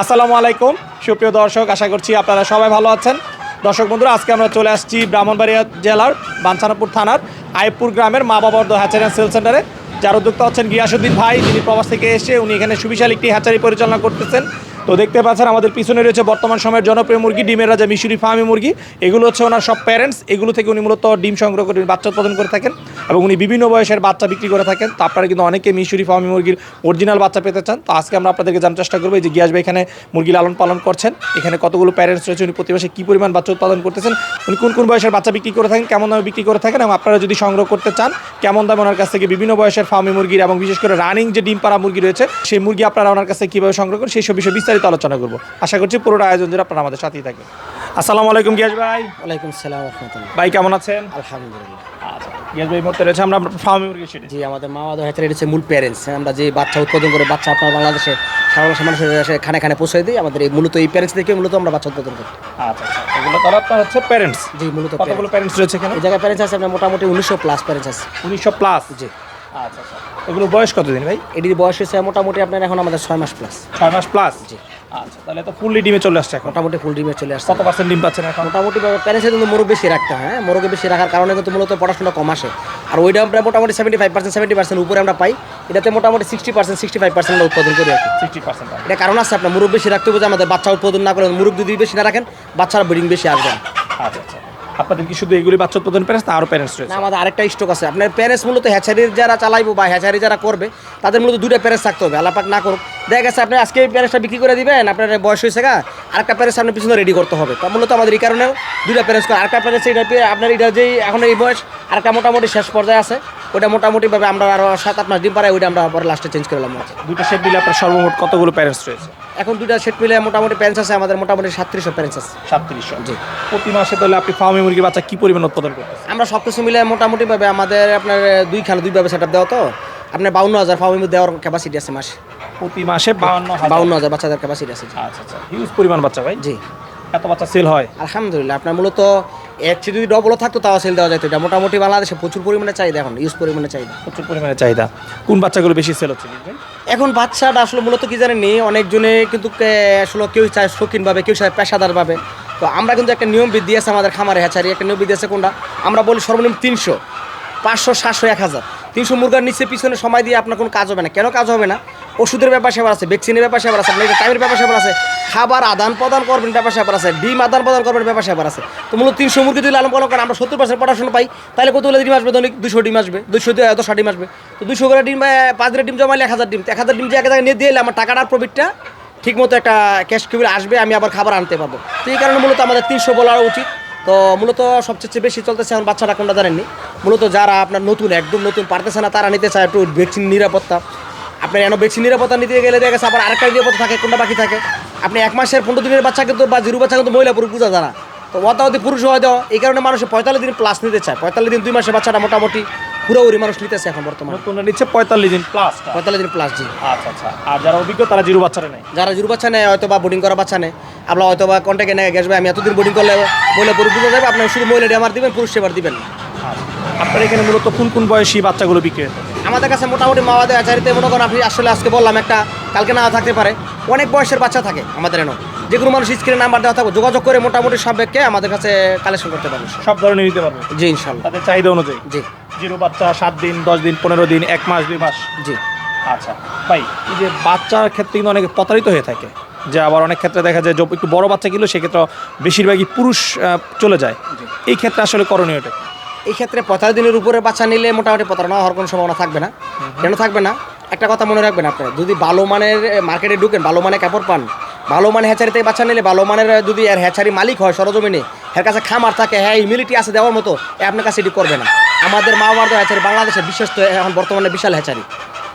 আসসালামু আলাইকুম। সুপ্রিয় দর্শক, আশা করছি আপনারা সবাই ভালো আছেন। দর্শক বন্ধুরা, আজকে আমরা চলে আসছি ব্রাহ্মণবাড়িয়া জেলার বাঞ্ছানাপুর থানার আইপুর গ্রামের মা বাবর্দ হ্যাচারি অ্যান্ড সেল সেন্টারে যার উদ্যোক্তা হচ্ছেন গিয়াসুদ্দিন ভাই। যিনি প্রবাস থেকে এসে উনি এখানে সুবিশাল একটি হ্যাচারি পরিচালনা করতেছেন। তো দেখতে পাচ্ছেন, আমাদের পিছনে রয়েছে বর্তমান সময়ের জনপ্রিয় মুরগি, ডিমের রাজা মিশুরি ফার্মি মুরগি। এগুলো হচ্ছে ওনার সব প্যারেন্টস এগুলো থেকে উনি মূলত ডিম সংগ্রহ করে, বাচ্চা উৎপাদন করে থাকেন এবং উনি বিভিন্ন বয়সের বাচ্চা বিক্রি করে থাকেন। তো আপনারা কিন্তু অনেকে মিশুরি ফার্মি মুরগির অরিজিনাল বাচ্চা পেতে চান। তো আজকে আমরা আপনাদেরকে জানার চেষ্টা করব যে গিয়াস ভাই এখানে মুরগি লালন পালন করছেন, এখানে কতগুলো প্যারেন্টস রয়েছে, উনি প্রতি মাসে কী পরিমাণ বাচ্চা উৎপাদন করতেছেন, উনি কোন কোন বয়সের বাচ্চা বিক্রি করে থাকেন, কেমন দামে বিক্রি করে থাকেন, এবং আপনারা যদি সংগ্রহ করতে চান, কেমন দামে ওনার কাছ থেকে বিভিন্ন বয়সের ফার্মি মুরগির এবং বিশেষ করে রানিং যে ডিম পাড়া মুরগি রয়েছে, সেই মুরগি আপনারা ওনার কাছে কীভাবে সংগ্রহ করেন, সেই সব বিষয়ে বিস্তারিত আলোচনা করব। আশা করছি পুরোটা আয়োজন জন্য আপনারা আমাদের সাথেই থাকবেন। আসসালামু আলাইকুম গিয়াস ভাই। ওয়ালাইকুম সালাম রহমতুল্লাহ। ভাই কেমন আছেন? আলহামদুলিল্লাহ। আচ্ছা গিয়াস ভাই মধ্যে রয়েছে আমরা ফার্মি মুরগি সেটি। জি আমাদের মা বাবা হচ্ছে হচ্ছে মূল প্যারেন্টস আমরা যে বাচ্চা উৎপাদন করে বাচ্চা আপনার বাংলাদেশে সারা মানুষের খানে খানে পৌঁছে দিই আমাদের এই মূলত এই প্যারেন্টস থেকে মূলত আমরা বাচ্চা উৎপাদন করি। আচ্ছা আচ্ছা এগুলো তাহলে আপনার হচ্ছে প্যারেন্টস জি মূলত কতগুলো প্যারেন্টস রয়েছে এখানে? এই জায়গায় প্যারেন্টস আছে আপনার মোটামুটি উনিশশো প্লাস প্যারেন্টস আছে। উনিশশো প্লাস জি। আচ্ছা আচ্ছা। এগুলো বয়স কতদিন ভাই? এটির বয়স হয়েছে মোটামুটি আপনার এখন আমাদের ছয় মাস প্লাস ছয় মাস প্লাস জি। আচ্ছা তাহলে তো ফুললি ডিমে চলে আসছে এখন। মোটামুটি ফুল ডিমে চলে আসছে। কত পার্সেন্ট ডিম পাচ্ছেন এখন? মোটামুটি প্যারেন্টসে কিন্তু মোরগ বেশি রাখতে হয় হ্যাঁ? মোরগে বেশি রাখার কারণে কিন্তু মূলত পড়াশোনা কম আসে। আর ওইটা আমরা মোটামুটি seventy five percent seventy percent উপরে আমরা পাই। এটাতে মোটামুটি sixty percent sixty five percent উৎপাদন করি আর সিক্সটি পার্সেন্ট এটা কারণ আছে আপনার মুরগ বেশি রাখতে হবে যে আমাদের বাচ্চা উৎপাদন না করেন মুরগ যদি বেশি না রাখেন বাচ্চারা ব্রিডিং বেশি আসবে আচ্ছা আচ্ছা। আপনাদের কি শুধু এগুলি বাচ্চা উৎপাদন প্যারেন্টস না আরও প্যারেন্টস রয়েছে। আমাদের আরেকটা স্টক আছে। আপনার প্যারেন্টস মূলত হ্যাচারির যারা চালাইবো বা হ্যাচারি যারা করবে, তাদের মূলত দুইটা প্যারেন্টস থাকতে হবে। আলাপাক না করুক। দেখা গেছে আপনি আজকে এই প্যারেন্টসটা বিক্রি করে দিবেন, আপনার বয়স হয়েছে গা, আরেকটা প্যারেন্টস আপনার পিছনে রেডি করতে হবে। তা মূলত আমাদের এই কারণেও দুইটা প্যারেন্টস করে আরেকটা প্যারেন্টস এটা আপনার এটা যেই এখন এই বয়স, আরেকটা মোটামুটি শেষ পর্যায়ে আছে। ওটা মোটামুটিভাবে আমরা আরও সাত আট মাস ডিম পাড়ায় ওইটা আমরা পরে লাস্টে চেঞ্জ করলাম দুটো সেট মিলে আপনার সর্বমোট কতগুলো প্যারেন্টস রয়েছে? এখন দুইটা সেট মিলে মোটামুটি প্যারেন্টস আছে আমাদের মোটামুটি সাতত্রিশশো প্যারেন্টস আছে। সাতত্রিশশো। জি। প্রতি মাসে তাহলে আপনি ফার্মি মুরগি বাচ্চা কি পরিমাণ উৎপাদন করতেছেন? আমরা সব কিছু মিলে মোটামুটিভাবে আমাদের আপনার দুই খাল দুইভাবে সেট আপ দেওয়া তো। আপনার বাউন্ন হাজার ফার্মি দেওয়ার ক্যাপাসিটি আছে মাসে। প্রতি মাসে বাউন্ন হাজার। বাউন্ন হাজার বাচ্চাদের ক্যাপাসিটি আছে। আচ্ছা আচ্ছা। হিউজ পরিমাণ বাচ্চা ভাই। জি। এত বাচ্চা সেল হয়। আলহামদুলিল্লাহ আপনার মূলত এক চেয়ে যদি ডবলও থাকতো তাও সেল দেওয়া যেত। এটা মোটামুটি বাংলাদেশে প্রচুর পরিমাণে চাহিদা এখন ইউজ পরিমাণে চাহিদা। প্রচুর পরিমাণে চাহিদা। কোন বাচ্চাগুলো বেশি সেল হচ্ছে এখন বাচ্চাটা আসলে মূলত কি জানেন নি অনেকজনে কিন্তু আসলে কেউ চায় শৌখিনভাবে কেউ চায় পেশাদারভাবে। তো আমরা কিন্তু একটা নিয়ম বিধি আছে আমাদের খামারে হ্যাচারি একটা নিয়ম বিধি আছে কোনটা? আমরা বলি সর্বনিম্ন তিনশো পাঁচশো সাতশো এক হাজার। তিনশো মুরগার নিচে পিছনে সময় দিয়ে আপনার কোনো কাজ হবে না। কেন কাজ হবে না? ওষুধের ব্যাপার সেবার আছে ভ্যাকসিনের ব্যাপার সেবার আছে, আপনার টাইমের ব্যাপার সেবার আছে, খাবার আদান প্রদান করবেন ব্যাপার সেবার আছে, ডিম আদান প্রদান করবেন ব্যাপার সেবার আছে। তো মূলত তিনশো মুরগি যদি লালন পালন করেন আমরা সত্তর পার্সেন্ট পড়াশোনা পাই, তাহলে কতগুলো ডিম আসবে দৈনিক? দুশো ডিম আসবে, দুশো দশটা ডিম আসবে। তো দুশো করে ডিম পাঁচ ডিম জমাইলে এক হাজার ডিম এক হাজার ডিম যে এক জায়গায় নিয়ে দিয়ে এলে আমার টাকাটার প্রফিটটা ঠিক মতো একটা ক্যাশ কিউবিল আসবে, আমি আবার খাবার আনতে পারব। তো এই কারণে মূলত আমাদের তিনশো বলা উচিত। তো মূলত সবচেয়ে বেশি চলতেছে এখন বাচ্চারা কোনটা জানেননি? মূলত যারা আপনার নতুন, একদম নতুন পারতেছে না, তারা নিতে চায় একটু ভ্যাকসিন নিরাপত্তা। আপনার এন ভ্যাকসিন নিরাপত্তা নিতে গেলে দেখা গেছে আবার আরেকটা নিরাপত্তা থাকে কোনটা বাকি থাকে? আপনি এক মাসের পনেরো দিনের বাচ্চা কিন্তু বা জিরো বাচ্চা কিন্তু মহিলা পুরুষ বোঝা যায় না। তো অতাহতি পুরুষ হয়ে দেওয়া এই কারণে মানুষ পঁয়তাল্লিশ দিন প্লাস নিতে চায়। পঁয়তাল্লিশ দিন দুই মাসের বাচ্চাটা মোটামুটি পুরোপুরি মানুষ নিতেছে এখন বর্তমানে। নতুনরা নিচ্ছে পঁয়তাল্লিশ দিন প্লাস পঁয়তাল্লিশ দিন প্লাস জি। আচ্ছা আচ্ছা। আর যারা অভিজ্ঞ তারা জিরো বাচ্চারা নেয়? যারা জুরু বাচ্চা নেয় হয়তো বা বোর্ডিং করা বাচ্চা নেয়। আপনার হয়তো বা কন্ট্যাক্টে নেয় গেছবে আমি এতদিন বোর্ডিং করলে মহিলা পুরুষ বুঝে যাবে আপনার শুধু মহিলা আমার দিবেন পুরুষ সেবার দিবেন না। আপনার এখানে মূলত কোন কোন বয়সী বাচ্চাগুলো বিক্রি হয়ে থাকে আমাদের কাছে মোটামুটি মাওয়াদে আচারিতে মনে করেন আপনি আসলে আজকে বললাম একটা কালকে না থাকতে পারে। অনেক বয়সের বাচ্চা থাকে আমাদের এনো। যেগুলো মানুষ স্ক্রিনে নাম্বার দেওয়া থাকবে যোগাযোগ করে মোটামুটি সব ব্যক্তি আমাদের কাছে কালেকশন করতে পারবে। সব ধরনের নিতে পারবে? জি ইনশাল্লাহ। তাদের চাহিদা অনুযায়ী? জি। জিরো বাচ্চা সাত দিন দশ দিন পনেরো দিন এক মাস দুই মাস? জি। আচ্ছা। ভাই এই যে বাচ্চার ক্ষেত্রে কিন্তু অনেকে প্রতারিত হয়ে থাকে। যে আবার অনেক ক্ষেত্রে দেখা যায় যে একটু বড় বাচ্চা কিলো সেক্ষেত্রে বেশিরভাগই পুরুষ চলে যায়। এই ক্ষেত্রে আসলে করণীয়টা? এই ক্ষেত্রে পঁয়তাল্লিশ দিনের উপরে বাচ্চা নিলে মোটামুটি প্রতারণা হওয়ার কোনো সম্ভাবনা থাকবে না। কেন থাকবে না? একটা কথা মনে রাখবেন আপনারা, যদি ভালো মানের মার্কেটে ঢুকেন, ভালো মানের কাপড় পান, ভালো মানের হ্যাচারি থেকে বাচ্চা নিলে, ভালো মানের যদি এর হ্যাচারি মালিক হয় সরজমিনে, এর কাছে খামার থাকে হ্যাঁ ইমিউনিটি আছে দেওয়ার মতো আপনার কাছে এটি করবে না। আমাদের মা বাবার হ্যাচারি বাংলাদেশে বিশেষ তো এখন বর্তমানে বিশাল হ্যাচারি।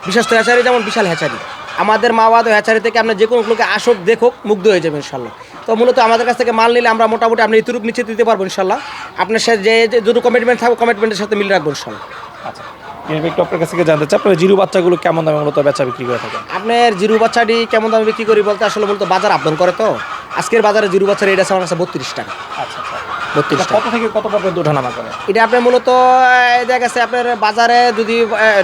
বিশেষ তো হ্যাচারি যেমন বিশাল হ্যাচারি। আমাদের মা বাবা হ্যাচারি থেকে আপনার যে কোনো লোকে আসুক, দেখুক, মুগ্ধ হয়ে যাবে ইনশাল্লাহ। তো মূলত আমাদের কাছ থেকে মাল নিলে আমরা মোটামুটি আপনি ইতিরূপ নিচে দিতে পারব ইনশাল্লাহ। আপনার সাথে যে যদি কমিটমেন্ট থাকবে কমিটমেন্টের সাথে মিল রাখব ইনশাল্লাহ। আচ্ছা। একটু আপনার কাছ থেকে জানতে চাই আপনার জিরো বাচ্চাগুলো কেমন দামে মূলত বেচা বিক্রি করে থাকেন? আপনার জিরু বাচ্চাটি কেমন দামে বিক্রি করি বলতে আসলে মূলত বাজার আপডাউন করে তো। আজকের বাজারে জিরু বাচ্চার রেট আছে আমার কাছে বত্রিশ টাকা। আচ্ছা আচ্ছা। বত্রিশ কত থেকে কত পর্যন্ত ওঠানামা করে? এটা আপনার মূলত দেখা গেছে আপনার বাজারে যদি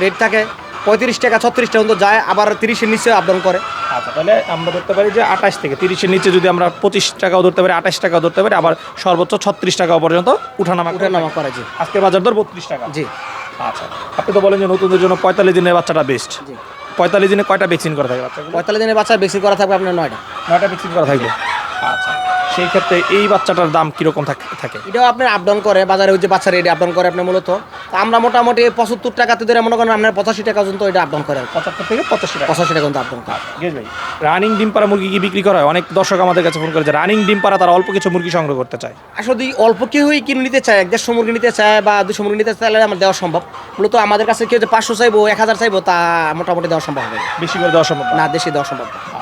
রেট থাকে পঁয়ত্রিশ টাকা ছত্রিশ টাকা পর্যন্ত যায় আবার তিরিশের নিচে আপডাউন করে। আচ্ছা তাহলে আমরা ধরতে পারি যে আঠাশ থেকে তিরিশের নিচে যদি আমরা পঁচিশ টাকাও ধরতে পারি আঠাশ টাকাও ধরতে পারি আবার সর্বোচ্চ ছত্রিশ টাকা পর্যন্ত উঠানামা উঠানামা করে জি। আজকের বাজার দর বত্রিশ টাকা। জি। আচ্ছা আপনি তো বলেন যে নতুনদের জন্য পঁয়তাল্লিশ দিনের বাচ্চাটা বেস্ট জি। পঁয়তাল্লিশ দিনে কয়টা ভ্যাকসিন করা থাকে বাচ্চাগুলো? পঁয়তাল্লিশ দিনের বাচ্চা বেশি করা থাকবে আপনার নয়টা। নয়টা ভ্যাকসিন করা থাকবে। আচ্ছা। সেই ক্ষেত্রে এই বাচ্চাটার দাম কীরকম থাকে এটাও আপনার আপডাউন করে বাজারে ওই যে বাচ্চা রেডি আপডাউন করে আপনি মূলত। আমরা মোটামুটি পঁচাত্তর টাকাতে ধরে মনে করেন আপনার পঁচাশি টাকা পর্যন্ত এটা আপডাউন করে। পঁচাত্তর থেকে পঁচাশি টাকা। পঁচাশি টাকা পর্যন্ত আপডাউন করে। ভাই রানিং ডিম পাড়া মুরগি কি বিক্রি করা হয়? অনেক দর্শক আমাদের কাছে ফোন করেছে রানিং ডিম পাড়া তারা অল্প কিছু মুরগি সংগ্রহ করতে চায়। আসলে অল্প কেউই কিনে নিতে চায় এক দেড়শো মুরগি নিতে চায় বা দুশো মুরগি নিতে চায় তাহলে আমার দেওয়া সম্ভব। মূলত আমাদের কাছে কেউ যে পাঁচশো চাইব এক হাজার চাইব তা মোটামুটি দেওয়া সম্ভব হবে বেশি করে দেওয়া সম্ভব না দেশে দেওয়া সম্ভব না।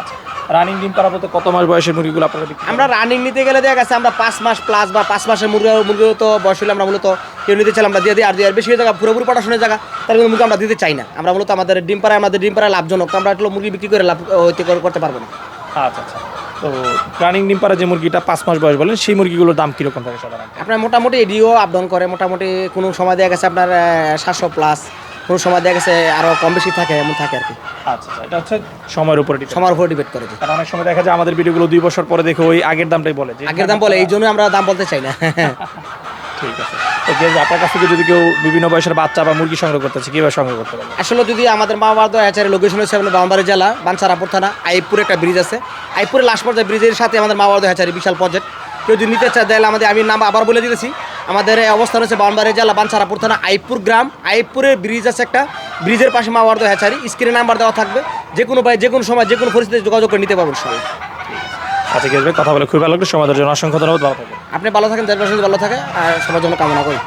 রানিং ডিম পাড়া বলতে কত মাস বয়সের মুরগিগুলো আপনারা আমরা রানিং নিতে গেলে দেখা গেছে আমরা পাঁচ মাস প্লাস বা পাঁচ মাসের মুরগি মুরগি তো বয়স হলে আমরা মূলত কেউ নিতে চাইলে আমরা দিয়ে দিই। আর দিয়ে বেশি জায়গা পুরোপুরি পড়াশোনার জায়গা তার কিন্তু মুরগি আমরা দিতে চাই না। আমরা মূলত আমাদের ডিম পাড়ায় আমাদের ডিম পাড়ায় লাভজনক। আমরা একটু মুরগি বিক্রি করে লাভ করতে পারব না। আচ্ছা আচ্ছা। তো রানিং ডিম পাড়া যে মুরগিটা পাঁচ মাস বয়স বলেন সেই মুরগিগুলোর দাম কীরকম থাকে সাধারণত? আপনার মোটামুটি এডিও আপডাউন করে। মোটামুটি কোনো সময় দেখা গেছে আপনার সাতশো প্লাস কোনো সময় দেখা গেছে আরও কম বেশি থাকে এমন থাকে আর কি। আচ্ছা আচ্ছা এটা হচ্ছে সময়ের উপরে। সময়ের উপর ডিপেন্ড করে কারণ অনেক সময় দেখা যায় আমাদের ভিডিওগুলো দুই বছর পরে দেখে ওই আগের দামটাই বলে আগের দাম বলে এই জন্য আমরা দাম বলতে চাই না। ঠিক আছে। তো আপনার কাছ থেকে যদি কেউ বিভিন্ন বয়সের বাচ্চা বা মুরগি সংগ্রহ করতে করতেছে কীভাবে সংগ্রহ করতে পারবে? আসলে যদি আমাদের মা বাবা তো হ্যাচারের লোকেশন হচ্ছে আপনার বামবাড়ি জেলা বাঞ্ছারাপুর থানা আইপুরে একটা ব্রিজ আছে। আইপুরে লাস্ট পর্যায়ে ব্রিজের সাথে আমাদের মা বাবা হ্যাচারি বিশাল প্রজেক্ট কেউ যদি নিতে চায় তাহলে আমাদের আমি নাম আবার বলে দিতেছি। আমাদের এই অবস্থান হচ্ছে বামবাড়ি জেলা বানসারাপুর থানা আইপুর গ্রাম। আইপুরের ব্রিজ আছে একটা। ব্রিজের পাশে মা বর্ধ হ্যাচারি। স্ক্রিনে নাম্বার দেওয়া থাকবে। যে কোনো ভাই যে কোনো সময় যে কোনো পরিস্থিতিতে যোগাযোগ করে নিতে পারবেন সবাই। আচ্ছা কথা বলে খুবই ভালো লাগল। সমাজের জন্য অসংখ্য ধন্যবাদ। ভালো থাকবেন। আপনি ভালো থাকেন দেশ ভালো থাকে আর সবার জন্য কামনা করি।